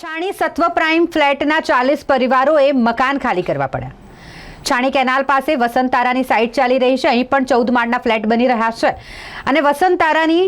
છાણી સત્વ prime ફ્લેટના ચાલીસ પરિવારોએ મકાન ખાલી કરવા પડ્યા. છાણી કેનાલ પાસે વસંતારાની સાઇટ ચાલી રહી છે. અહીં પણ ચૌદ માળના ફ્લેટ બની રહ્યા છે. અને વસંતારાની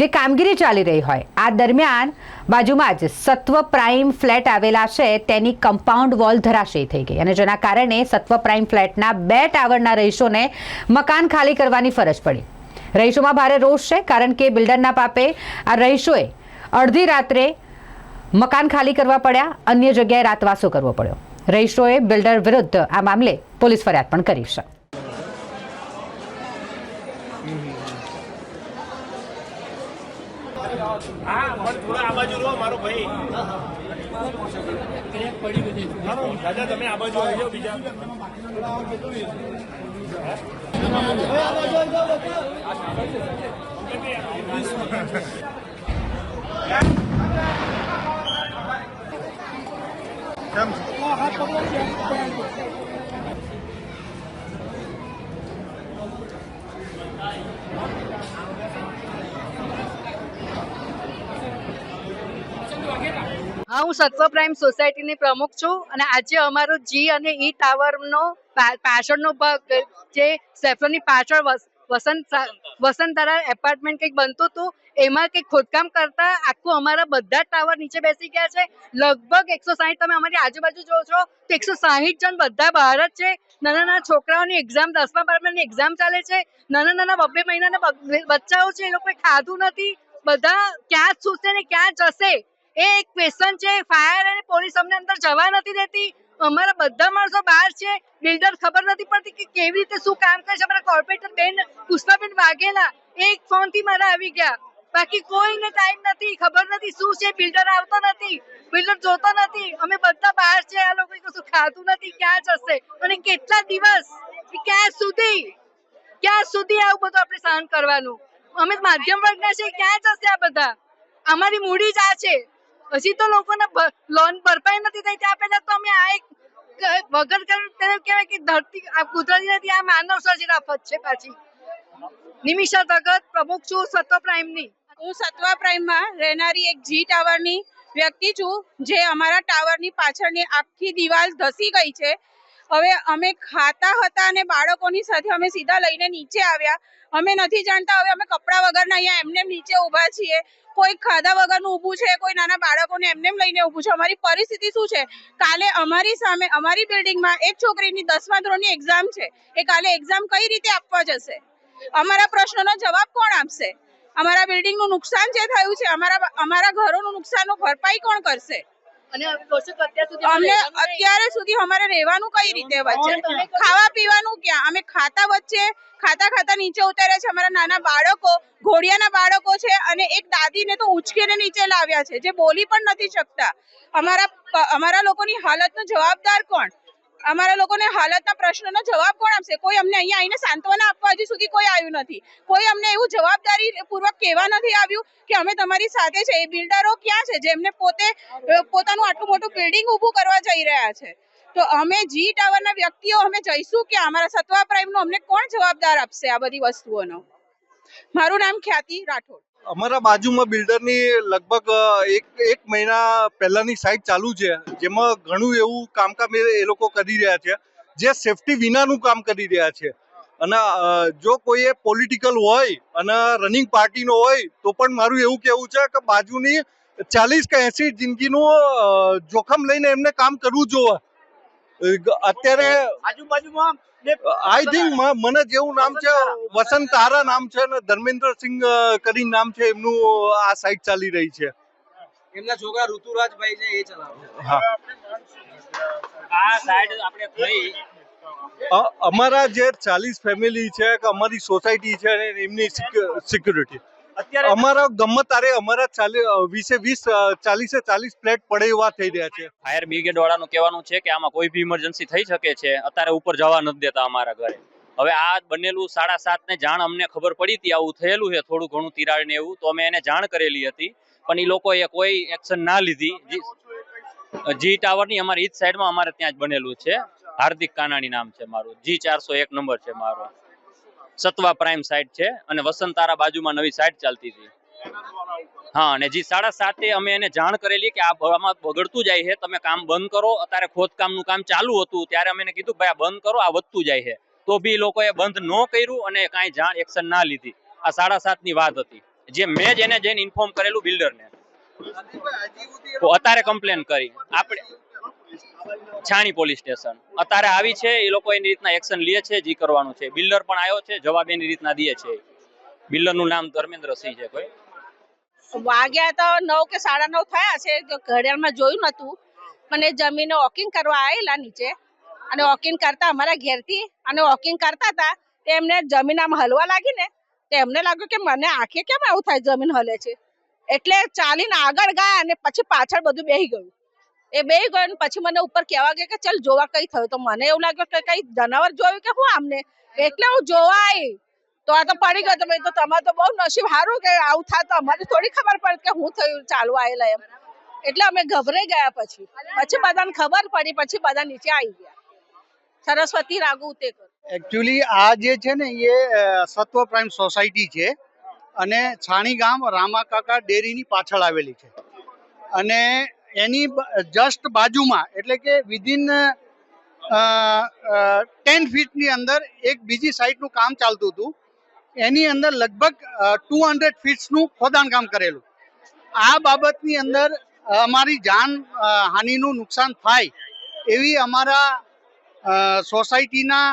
જે કામગીરી ચાલી રહી હોય, આ દરમિયાન બાજુમાં જ સત્વ પ્રાઇમ ફ્લેટ આવેલા છે. તેની કમ્પાઉન્ડ વોલ ધરાશયી થઈ ગઈ અને જેના કારણે સત્વ પ્રાઇમ ફ્લેટના બે ટાવરના રહીશોને મકાન ખાલી કરવાની ફરજ પડી. રહીશોમાં ભારે રોષ છે, કારણ કે બિલ્ડરના પાપે આ રહીશોએ અડધી રાત્રે મકાન ખાલી કરવા પડ્યા, અન્ય જગ્યાએ રાતવાસો કરવો પડ્યો. રહીશોએ બિલ્ડર વિરુદ્ધ આ મામલે પોલીસ ફરિયાદ પણ કરી છે. બાજુ. હા, હું સત્વ પ્રાઇમ સોસાયટીની પ્રમુખ છું અને આજે અમારો જી અને ઈ ટાવરનો પાછળનો ભાગ, જે સેફ્રોની પાછળ વસંત વસંતરા એપાર્ટમેન્ટ કંઈક બનતું હતું એમાં કંઈક ખોદકામ કરતા આખું અમારા બધા જ ટાવર નીચે બેસી ગયા છે. લગભગ એકસો સાહીઠ તમે અમારી આજુબાજુ જોવો છો, તો એકસો સાહીઠ જણ બધા બહાર જ છે. નાના નાના છોકરાઓની એક્ઝામ દસમા, બારમાની એક્ઝામ ચાલે છે. નાના નાના બબ્બે મહિનાના બચ્ચાઓ છે, એ લોકોએ ખાધું નથી. બધા ક્યાં છૂટશે ને ક્યાં જશે? એ એક ક્વેશ્ચન છે. ફાયર અને પોલીસ અમને અંદર જવા નથી દેતી. અમારા બધા માણસો બહાર છે. બિલ્ડર ખબર નથી પડતી કે કેવી રીતે શું કામ કરે છે. અમારા કોર્પોરેટર બેન, પુષ્પાબેન વાઘેલા, એક ફોનથી મારા આવી ગયા. બાકી કોઈને ટાઈમ નથી. ખબર નથી શું છે. બિલ્ડર આવતો નથી. બિલ્ડર જોતો નથી. અમે બધા બહાર છે. આ લોકો કશું ખાતું નથી. ક્યાં જશે? અને કેટલા દિવસ? ક્યાં સુધી? ક્યાં સુધી આવું બધું આપણે સહન કરવાનું? અમે માધ્યમ વર્ગના છે ક્યાં જશે આ બધા? અમારી મૂડી જ આ છે. હજી તો લોકોને લોન ભરપાઈ નથી થઈ. ત્યાં તો અમે આ એક વગર કહેવાય કે ધરતી કુદરતી નથી, આ માનવ સર્જિત આફત છે પાછી. નિમિષા ભગત પ્રમુખ છું સત્વ પ્રાઇમની હું સત્વા પ્રાઇમમાં રહેનારી એક જી ટાવરની વ્યક્તિ છું, જે અમારા ટાવરની પાછળની આખી દિવાલ ધસી ગઈ છે. હવે અમે ખાતા હતા અને બાળકોની સાથે અમે સીધા લઈને નીચે આવ્યા. અમે નથી જાણતા, હવે અમે કપડાં વગરના અહીંયા એમને નીચે ઊભા છીએ. કોઈ ખાધા વગરનું ઊભું છે, કોઈ નાના બાળકોને એમને લઈને ઊભું છે. અમારી પરિસ્થિતિ શું છે? કાલે અમારી સામે, અમારી બિલ્ડિંગમાં એક છોકરીની દસમા ધોરણની એક્ઝામ છે. એ કાલે એક્ઝામ કઈ રીતે આપવા જશે? અમારા પ્રશ્નોનો જવાબ કોણ આપશે? અમારા બિલ્ડિંગનું નુકસાન જે થયું છે, અમારા અમારા ઘરોનું નુકસાનનું ભરપાઈ કોણ કરશે? અને કહો અત્યાર સુધી અમને અત્યારે સુધી અમારે રહેવાનું કઈ રીતે વચ્ચે? ખાવા પીવાનું ક્યાં? અમે ખાતા વચ્ચે ખાતા ખાતા નીચે ઉતાર્યા છે. અમારા નાના બાળકો ઘોડિયાના બાળકો છે અને એક દાદીને તો ઉચકીને નીચે લાવ્યા છે જે બોલી પણ નથી શકતા. અમારા અમારા લોકોની હાલતનો જવાબદાર કોણ? અમારા લોકોને હાલતના પ્રશ્નોનો જવાબ કોણ આપશે? કોઈ અમને અહીંયા આવીને સાંત્વના આપવા હજી સુધી કોઈ આવ્યું નથી. કોઈ અમને એવું જવાબદારી પૂર્વક કહેવા નથી આવ્યું કે અમે તમારી સાથે છે. એ બિલ્ડરો ક્યાં છે? જેમને પોતે પોતાનું આટલું મોટું બિલ્ડિંગ ઊભું કરવા જઈ રહ્યા છે. તો અમે જી ટાવરના વ્યક્તિઓ, અમે જઈશું કે અમારા સત્વા પ્રાઇમનો અમને કોણ જવાબદાર આપશે આ બધી વસ્તુઓનો? મારું નામ ખ્યાતિ રાઠોડ. અમારા બાજુમાં બિલ્ડરની લગભગ એક એક મહિના પહેલાંની સાઇટ ચાલુ છે. જેમાં ઘણું એવું કામકામ એ લોકો કરી રહ્યા છે. જે સેફટી વિનાનું કામ કરી રહ્યા છે. અને જો કોઈ પોલિટિકલ હોય અને રનિંગ પાર્ટીનો હોય, તો પણ મારું એવું કહેવું છે કે બાજુની ચાલીસ કે એસી જિંદગીનું જોખમ લઈને એમને કામ કરવું જોવે. અત્યારે આજુબાજુમાં આઈ થિંક મને જેવું નામ છે વસંત તારા નામ છે અને ધર્મેન્દ્ર સિંહ અ, કરીને નામ છે એમનું આ સાઈટ ચાલી રહી છે. એમના છોકરા ઋતુરાજભાઈ છે એ ચલાવે હા. આ સાઈડ આપણે થઈ અમારા જે ચાલીસ ફેમિલી છે કે અમારી સોસાયટી છે એમની સિક્યુરિટી અમારા ગમત તારે અમારા વીસે વીસ ચાલીસે ચાલીસ ફ્લેટ પડે એવા થઈ રહ્યા છે. ફાયર બ્રિગેડ વાળાનું કહેવાનું છે કે આમાં કોઈ બી ઇમરજન્સી થઈ શકે છે અત્યારે ઉપર જવા નથી દેતા અમારા ઘરે. હવે આ બનેલું સાડા સાત ને જાણ અમને ખબર પડી હતી આવું થયેલું છે થોડું ઘણું તિરાડ ને એવું તો અમે એને જાણ કરેલી હતી. પણ એ લોકોએ કોઈ એક્શન ના લીધી. જી- ટાવરની ટાવરની અમારી ઈજ સાઈડમાં અમારે ત્યાં જ બનેલું છે. હાર્દિક કાનાણી નામ છે મારું. જી ચારસો એક નંબર છે મારો. સતવા પ્રાઇમ સાઇટ છે અને વસંતારા બાજુમાં નવી સાઇટ ચાલતી હતી. હા અને જે સાડા સાતે અમે એને જાણ કરેલી કે આ આમાં બગડતું જાય છે તમે કામ બંધ કરો. અત્યારે ખોદકામનું કામ ચાલુ હતું ત્યારે અમે એને કીધું ભાઈ આ બંધ કરો આ વધતું જાય છે. તો બી એ લોકોએ બંધ ન કર્યું અને કાંઈ જાણ એક્શન ના લીધી. આ સાડા સાતની વાત હતી. જે મેં જ એને જઈને ઇન્ફોર્મ કરેલું બિલ્ડરને તો અત્યારે કમ્પ્લેન કરી. આપણે છાણી પોલીસ સ્ટેશન. અત્યારે આવી છે, એ લોકો એની રીતના એક્શન લે છે, જે કરવાનું છે. બિલ્ડર પણ આવ્યો છે, જવાબ એની રીતના દે છે. બિલ્ડરનું નામ ધર્મેન્દ્રસિંહ છે કોઈ. વાગ્યા તો નવ કે સાડા નવ થયા છે ઘડિયાળમાં જોયું નતું એ જમીને વોકિંગ કરવા આવેલા નીચે. અને વોકિંગ કરતા અમારા ઘેરથી, અને વોકિંગ કરતા હતા એમને જમીન આમ હલવા લાગી ને તો એમને લાગ્યું કે મને આંખે કેમ આવું થાય જમીન હલે છે? એટલે ચાલીને આગળ ગયા અને પછી પાછળ બધું બેહી ગયું. એ બે ગયો પછી મને ઉપર કહેવા ગયા કે ચલ જોવા કઈ થયું. તો મને એવું લાગ્યું કે કઈ જનાવર જોયું કે હું આમને? એટલે હું જોવા આવી તો આ તો પડી ગયો. તમે તો તમારે તો બહુ નસીબ સારું કે આવું થાય તો અમારે થોડી ખબર પડે કે હું થયું ચાલુ આવેલા એમ. એટલે અમે ગભરાઈ ગયા પછી. પછી બધાને ખબર પડી, પછી બધા નીચે આવી ગયા. સરસ્વતી રાગુ ઉતેકર એકચ્યુઅલી આ જે છે ને, એ સત્વ પ્રાઇમ સોસાયટી છે અને છાણી ગામ રામા કાકા ડેરીની પાછળ આવેલી છે. અને એની જસ્ટ બાજુમાં, એટલે કે વિધિન ટેન ફીટની અંદર એક બીજી સાઇટનું કામ ચાલતું હતું. એની અંદર લગભગ ટુ હંડ્રેડ ફીટ્સનું ખોદાણ કામ કરેલું. આ બાબતની અંદર અમારી જાન હાનિનું નુકસાન થાય એવી અમારા સોસાયટીના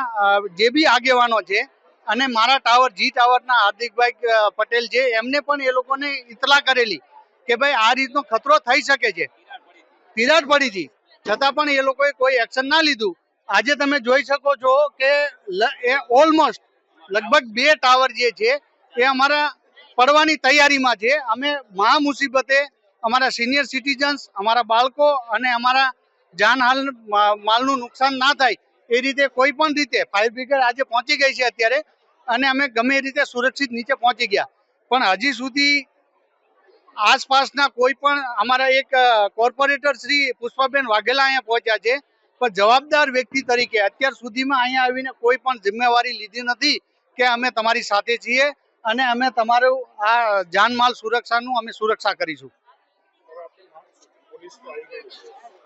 જે બી આગેવાનો છે અને મારા ટાવર, જી ટાવરના હાર્દિકભાઈ પટેલ છે, એમને પણ એ લોકોને ઇતલા કરેલી કે ભાઈ આ રીતનો ખતરો થઈ શકે છે. તિરાડ પડી હતી. છતાં પણ એ લોકોએ કોઈ એક્શન ના લીધું. આજે તમે જોઈ શકો છો કે એ ઓલમોસ્ટ લગભગ બે ટાવર જે છે, એ અમારા પડવાની તૈયારીમાં છે. અમે મહા મુસીબતે અમારા સિનિયર સિટીઝન્સ અમારા બાળકો અને અમારા જાનહાલ માલનું નુકસાન ના થાય એ રીતે કોઈ પણ રીતે ફાયર બ્રિગેડ આજે પહોંચી ગઈ છે અત્યારે અને અમે ગમે એ રીતે સુરક્ષિત નીચે પહોંચી ગયા. પણ હજી સુધી આસપાસના કોઈ પણ અમારા એક કોર્પોરેટર શ્રી પુષ્પાબેન વાઘેલા અહીંયા પહોંચ્યા છે. પણ જવાબદાર વ્યક્તિ તરીકે અત્યાર સુધીમાં અહીંયા આવીને કોઈ પણ જિમ્મેવારી લીધી નથી કે અમે તમારી સાથે છીએ અને અમે તમારું આ જાનમાલ સુરક્ષાનું અમે સુરક્ષા કરીશું.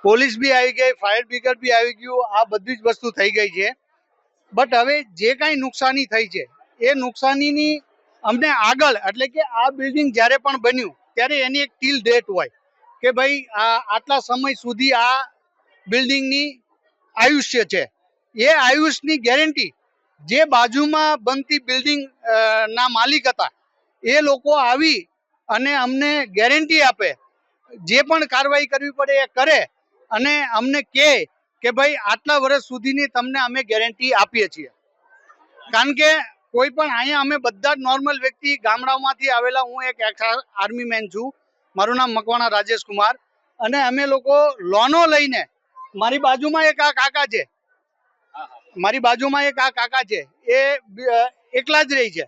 પોલીસ બી આવી ગઈ, ફાયર બ્રિગેડ બી આવી ગયું, આ બધી જ વસ્તુ થઈ ગઈ છે. બટ હવે જે કાંઈ નુકસાની થઈ છે, એ નુકસાનીની અમને આગળ, એટલે કે આ બિલ્ડિંગ જ્યારે પણ બન્યું ત્યારે એની એક ટીલ ડેટ હોય કે ભાઈ આ આટલા સમય સુધી આ બિલ્ડિંગની આયુષ્ય છે. એ આયુષની ગેરંટી જે બાજુમાં બનતી બિલ્ડિંગ ના માલિક હતા, એ લોકો આવી અને અમને ગેરંટી આપે. જે પણ કાર્યવાહી કરવી પડે એ કરે અને અમને કહે કે ભાઈ આટલા વર્ષ સુધીની તમને અમે ગેરંટી આપીએ છીએ. કારણ કે કોઈ પણ અહીંયા અમે બધા જ નોર્મલ વ્યક્તિ ગામડાઓમાંથી આવેલા હું એક આર્મી મેન છું. મારું નામ મકવાણા રાજેશ કુમાર. અને અમે લોકો લોનો લઈને મારી બાજુમાં એક આ કાકા છે. મારી બાજુમાં એક આ કાકા છે. એ એકલા જ રહી છે.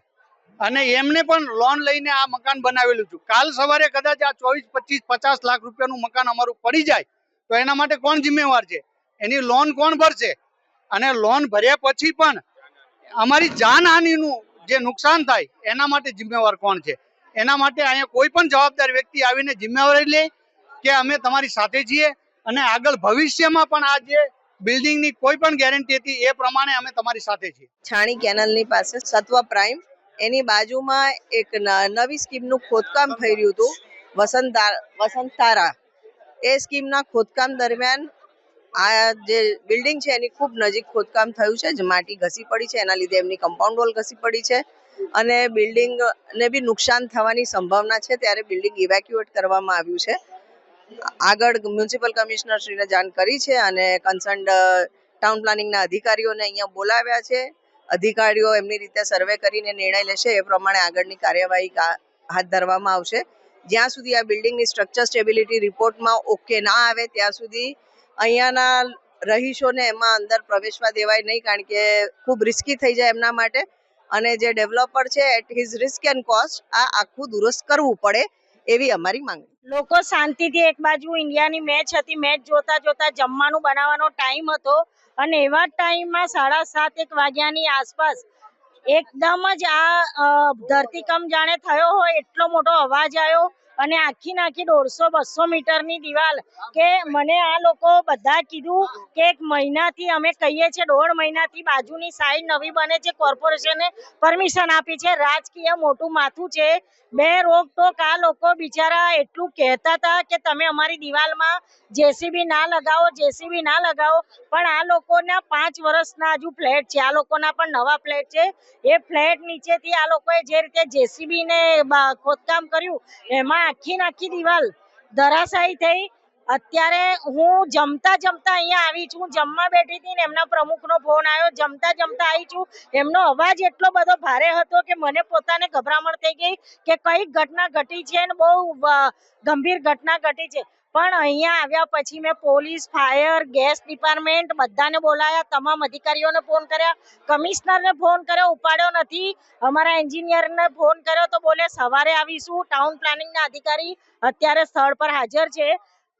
અને એમને પણ લોન લઈને આ મકાન બનાવેલું છું. કાલ સવારે કદાચ આ ચોવીસ પચીસ પચાસ લાખ રૂપિયાનું મકાન અમારું પડી જાય તો એના માટે કોણ જિમ્મેવાર છે? એની લોન કોણ ભરશે? અને લોન ભર્યા પછી પણ અમારી જાનહાનિનું જે નુકસાન થાય, એના માટે જિમ્મેવાર કોણ છે? એના માટે અહીંયા કોઈ પણ જવાબદાર વ્યક્તિ આવીને જિમ્મેવારી લે કે અમે તમારી સાથે છીએ અને આગળ ભવિષ્યમાં પણ આ જે બિલ્ડિંગની કોઈ પણ ગેરંટી હતી એ પ્રમાણે અમે તમારી સાથે છીએ. છાણી કેનલની પાસે સત્વ પ્રાઇમ, એની બાજુમાં એક નવી સ્કીમનું ખોદકામ થઈ રહ્યું હતું, વસંત વસંત તારા એ સ્કીમના ખોદકામ દરમિયાન આ જે બિલ્ડિંગ છે એની ખૂબ નજીક ખોદકામ થયું છે, જે માટી ઘસી પડી છે, એના લીધે એમની કમ્પાઉન્ડ વોલ ઘસી પડી છે અને બિલ્ડિંગ ને બી નુકસાન થવાની સંભાવના છે ત્યારે બિલ્ડિંગ ઇવેક્યુએટ કરવામાં આવ્યું છે. આગળ મ્યુનિસિપલ કમિશનર શ્રીને જાણ કરી છે અને કન્સર્ન્ડ ટાઉન પ્લાનિંગના અધિકારીઓને અહીંયા બોલાવ્યા છે. અધિકારીઓ એમની રીતે સર્વે કરીને નિર્ણય લેશે, એ પ્રમાણે આગળની કાર્યવાહી હાથ ધરવામાં આવશે. જ્યાં સુધી આ બિલ્ડિંગની સ્ટ્રક્ચર સ્ટેબિલિટી રિપોર્ટમાં ઓકે ના આવે, ત્યાં સુધી અહીંયાના રહીશોને એમાં અંદર પ્રવેશવા દેવાય નહીં કારણ કે ખૂબ રિસ્કી થઈ જાય એમના માટે. અને જે ડેવલપર છે at his risk and cost આ આખું દુરસ્ત કરવું પડે એવી અમારી માંગણી. લોકો શાંતિથી એક બાજુ ઇન્ડિયાની મેચ હતી મેચ જોતા જોતા જમવાનું બનાવવાનો ટાઈમ હતો અને એવા ટાઈમમાં સાડા સાત, એક વાગ્યાની આસપાસ એકદમ જ આ ધરતીકંપ જાણે થયો હોય, એટલો મોટો અવાજ આવ્યો અને આખી નાખી દોઢસો, બસો મીટરની દિવાલ કે મને આ લોકો બધા કીધું કે એક મહિનાથી અમે કહીએ છીએ, દોઢ મહિનાથી બાજુની સાઈડ નવી બને છે, કોર્પોરેશને પરમિશન આપી છે. રાજકીય મોટું માથું છે. બે રોકટોક આ લોકો બિચારા એટલું કહેતા હતા કે તમે અમારી દિવાલમાં જેસીબી ના લગાવો, જેસીબી ના લગાવો. પણ આ લોકોના પાંચ વર્ષના હજુ ફ્લેટ છે. આ લોકોના પણ નવા ફ્લેટ છે. એ ફ્લેટ નીચેથી આ લોકોએ જે રીતે જેસીબી ને ખોદકામ કર્યું, એમાં આખી નાખી દિવાલ ધરાશાયી થઈ અત્યારે હું જમતા જમતા અહીંયા આવી છું. જમવા બેઠી હતી ને એમના પ્રમુખનો ફોન આવ્યો. જમતા જમતા આવી છું. એમનો અવાજ એટલો બધો ભારે હતો કે મને પોતાને ગભરામણ થઈ ગઈ કે કઈ ઘટના ઘટી છે ને બહુ ગંભીર ઘટના ઘટી છે. પણ અહીંયા આવ્યા પછી મેં પોલીસ, ફાયર, ગેસ ડિપાર્ટમેન્ટ બધાને બોલાયા. તમામ અધિકારીઓને ફોન કર્યા. કમિશનરને ફોન કર્યો. ઉપાડ્યો નથી. અમારા એન્જિનિયરને ફોન કર્યો તો બોલે, સવારે આવીશું. ટાઉન પ્લાનિંગના અધિકારી અત્યારે સ્થળ પર હાજર છે.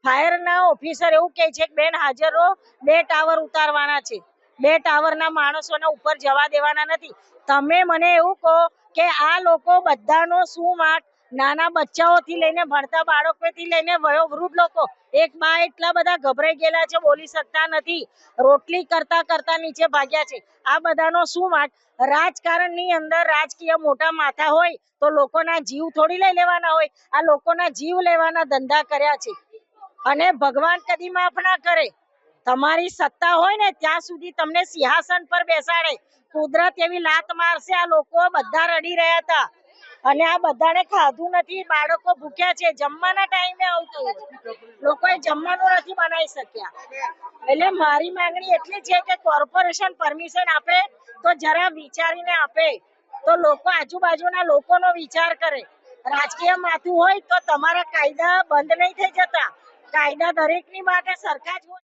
ફાયરના ઓફિસર એવું કહે છે કે, બેન, હાજર રહો. બે ટાવર ઉતારવાના છે. બે ટાવરના માણસોને ઉપર જવા દેવાના નથી. તમે મને એવું કહો કે, આ લોકો બધાનો શું માટ નાના બચ્ચાઓથી લઈને ભણતા બાળકોથી લઈને વયોવૃદ્ધ લોકો. એક બા એટલા બધા ગભરાઈ ગયેલા છે, બોલી શકતા નથી. રોટલી કરતા કરતા નીચે ભાગ્યા છે. આ બધાનો શું માટ રાજકારણની અંદર રાજકીય મોટા માથા હોય તો લોકોના જીવ થોડી લઈ લેવાના હોય. આ લોકોના જીવ લેવાના ધંધા કર્યા છે. અને ભગવાન કદી માફ ના કરે. તમારી સત્તા હોય ને, ત્યાં સુધી તમને સિંહાસન પર બેસાડે. કુદરત એવી લાત મારશે, આ લોકો બધા રડી રહ્યા હતા. અને આ બધાને ખાધું નથી. બાળકો ભૂખ્યા છે. જમવાના ટાઈમે આવતું. લોકોએ જમવાનું નથી બનાવી શક્યા. એટલે મારી માંગણી એટલી છે કે કોર્પોરેશન પરમિશન આપે, તો જરા વિચારીને આપે. તો લોકો આજુબાજુના લોકોનો વિચાર કરે. રાજકીય માથું હોય તો તમારા કાયદા બંધ નહીં થઈ જતા. કાયદા દરેકની માટે સરખા જ હોય.